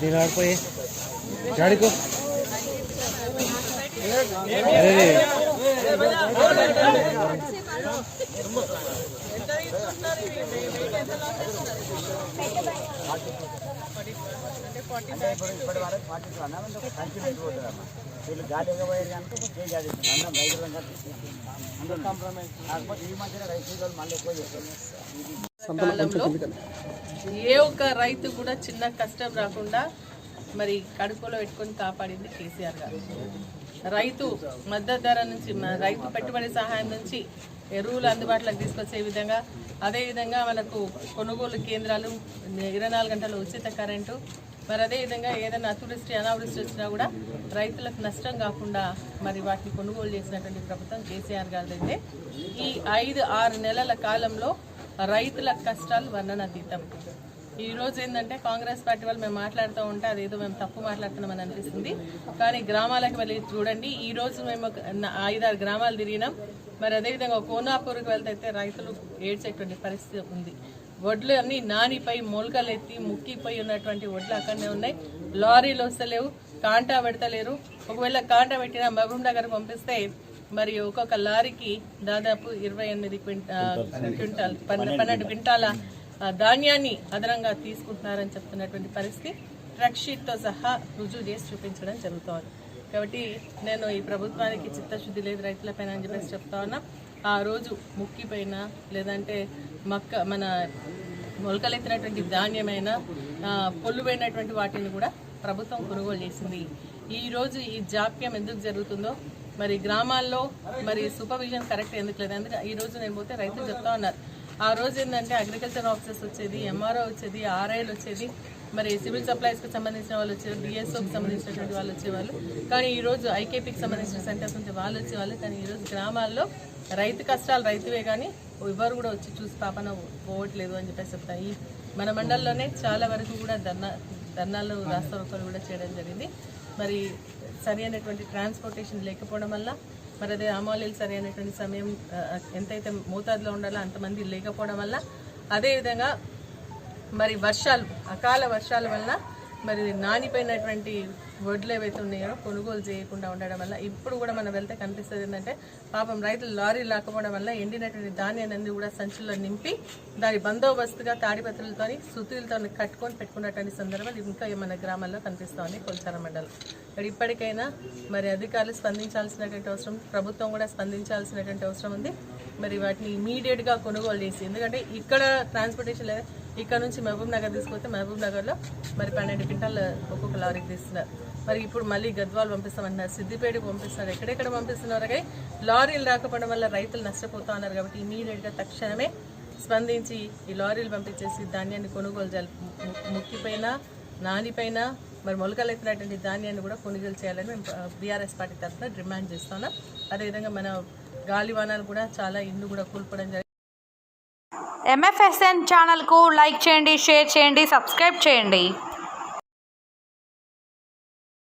దీని ఆడిపోయి గాడికో అరే వీళ్ళు గాలి ఎగబోయారు కనుక ఒక కేజీ అందరం రైతులు అందరూ కాంప్రమైజ్. కాకపోతే ఈ మధ్యన రైతులు మళ్ళీ ఎక్కువ చేస్తారు కాలంలో ఏ ఒక్క రైతు కూడా చిన్న కష్టం రాకుండా మరి కడుపులో పెట్టుకొని కాపాడింది కేసీఆర్ గారు. రైతు మద్దతు ధర నుంచి రైతు పెట్టుబడి సహాయం నుంచి ఎరువులు అందుబాటులోకి తీసుకొచ్చే విధంగా అదేవిధంగా మనకు కొనుగోలు కేంద్రాలు ఇరవై నాలుగు గంటలు ఉచిత కరెంటు మరి అదేవిధంగా ఏదైనా అతివృష్టి అనావృష్టి వచ్చినా కూడా రైతులకు నష్టం కాకుండా మరి వాటిని కొనుగోలు చేసినటువంటి ప్రభుత్వం కేసీఆర్ గారిదైతే ఈ ఐదు ఆరు నెలల కాలంలో రైతుల కష్టాలు వర్ణనాతీతం. ఈ రోజు ఏంటంటే కాంగ్రెస్ పార్టీ వాళ్ళు మేము మాట్లాడుతూ ఉంటే అదేదో మేము తప్పు మాట్లాడుతున్నామని అనిపిస్తుంది. కానీ గ్రామాలకు వెళ్ళి చూడండి ఈ రోజు మేము ఒక ఐదారు గ్రామాలు తిరిగినాం. మరి అదేవిధంగా కోనాపూర్కి వెళ్తే రైతులు ఏడ్చేటువంటి పరిస్థితి ఉంది. వడ్లు అన్ని నానిపై మొలకలు ఎత్తి ముక్కిపోయి ఉన్నటువంటి వడ్లు అక్కడనే ఉన్నాయి. లారీలు వస్తలేవు కాంటా పెడతలేరు. ఒకవేళ కాంటా పెట్టిన మహబూబ్ నగర్ పంపిస్తే మరి ఒక్కొక్క లారీకి దాదాపు ఇరవై ఎనిమిది క్వింటా క్వింటాల్ పన్నె- పన్నెండు క్వింటాల ధాన్యాన్ని అదనంగా తీసుకుంటున్నారని చెప్తున్నటువంటి పరిస్థితి. ట్రక్ షీట్తో సహా రుజువు చేసి చూపించడం జరుగుతోంది. కాబట్టి నేను ఈ ప్రభుత్వానికి చిత్తశుద్ధి లేదు రైతులపైన అని చెప్పేసి చెప్తా ఉన్నా. ఆ రోజు ముక్కిపైన లేదంటే మక్క మన మొలకలెత్తినటువంటి ధాన్యమైన పొల్లుపోయినటువంటి వాటిని కూడా ప్రభుత్వం కొనుగోలు చేసింది. ఈ రోజు ఈ జాప్యం ఎందుకు జరుగుతుందో మరి గ్రామాల్లో మరి సూపర్విజన్ కరెక్ట్ ఎందుకు లేదు? ఎందుకంటే ఈ రోజు నేను పోతే రైతులు చెప్తా ఉన్నారు. ఆ రోజు ఏంటంటే అగ్రికల్చర్ ఆఫీసర్స్ వచ్చేది ఎంఆర్ఓ వచ్చేది ఆర్ఐలు వచ్చేది మరి సివిల్ సప్లైస్కి సంబంధించిన వాళ్ళు వచ్చారు డిఎస్ఓకి సంబంధించినటువంటి వాళ్ళు వచ్చేవాళ్ళు. కానీ ఈరోజు ఐకేపీకి సంబంధించిన సెంటర్స్ నుంచి వాళ్ళు వచ్చేవాళ్ళు. కానీ ఈరోజు గ్రామాల్లో రైతు కష్టాలు రైతువే కానీ ఎవరు కూడా వచ్చి చూసి పాపన పోవట్లేదు అని చెప్పేసి చెప్తాయి మన మండలంలోనే చాలా వరకు కూడా ధర్నా ధర్నాలు రాష్ట్ర కూడా చేయడం జరిగింది. మరి సరి అయినటువంటి ట్రాన్స్పోర్టేషన్ లేకపోవడం వల్ల మరి అదే ఆమాలీలు సరి అయినటువంటి సమయం ఎంతైతే మోతాదులో ఉండాలో అంతమంది లేకపోవడం వల్ల అదేవిధంగా మరి వర్షాలు అకాల వర్షాల వల్ల మరి నానిపోయినటువంటి వడ్లు ఏవైతే ఉన్నాయో కొనుగోలు చేయకుండా ఉండడం వల్ల ఇప్పుడు కూడా మనం వెళ్తే కనిపిస్తుంది ఏంటంటే పాపం రైతులు లారీ లేకపోవడం వల్ల ఎండినటువంటి ధాన్యాన్ని కూడా సంచుల్లో నింపి దాని బందోబస్తుగా తాడిపత్రులతో సుతులతో కట్టుకొని పెట్టుకున్నటువంటి సందర్భాలు ఇంకా మన గ్రామాల్లో కనిపిస్తోంది ఉన్నాయి మండలం. మరి ఇప్పటికైనా మరి అధికారులు స్పందించాల్సినటువంటి అవసరం ప్రభుత్వం కూడా స్పందించాల్సినటువంటి అవసరం ఉంది. మరి వాటిని ఇమీడియట్గా కొనుగోలు చేసి ఎందుకంటే ఇక్కడ ట్రాన్స్పోర్టేషన్ లేదా ఇక్కడ నుంచి మహబూబ్ నగర్ తీసుకొస్తే మహబూబ్ నగర్లో మరి పన్నెండు క్వింటాలు ఒక్కొక్క లారీకి తీస్తున్నారు. మరి ఇప్పుడు మళ్ళీ గద్వాలు పంపిస్తామన్నారు సిద్దిపేటకు పంపిస్తున్నారు ఎక్కడెక్కడ పంపిస్తున్నారు కానీ లారీలు రాకపోవడం వల్ల రైతులు నష్టపోతా ఉన్నారు కాబట్టి ఇమీడియట్గా తక్షణమే స్పందించి ఈ లారీలు పంపించేసి ధాన్యాన్ని కొనుగోలు చేయాలి ముక్కిపైన నానిపైన మరి మొలకలెత్తినటువంటి ధాన్యాన్ని కూడా కొనుగోలు చేయాలని మేము బీఆర్ఎస్ పార్టీ తరఫున డిమాండ్ చేస్తున్నాం అదేవిధంగా మన గాలివానాలు కూడా చాలా ఇల్లు కూడా కూల్పడం జరిగింది. ఎంఎఫ్ఎస్ఎన్ ఛానల్కు లైక్ చేయండి షేర్ చేయండి సబ్స్క్రైబ్ చేయండి.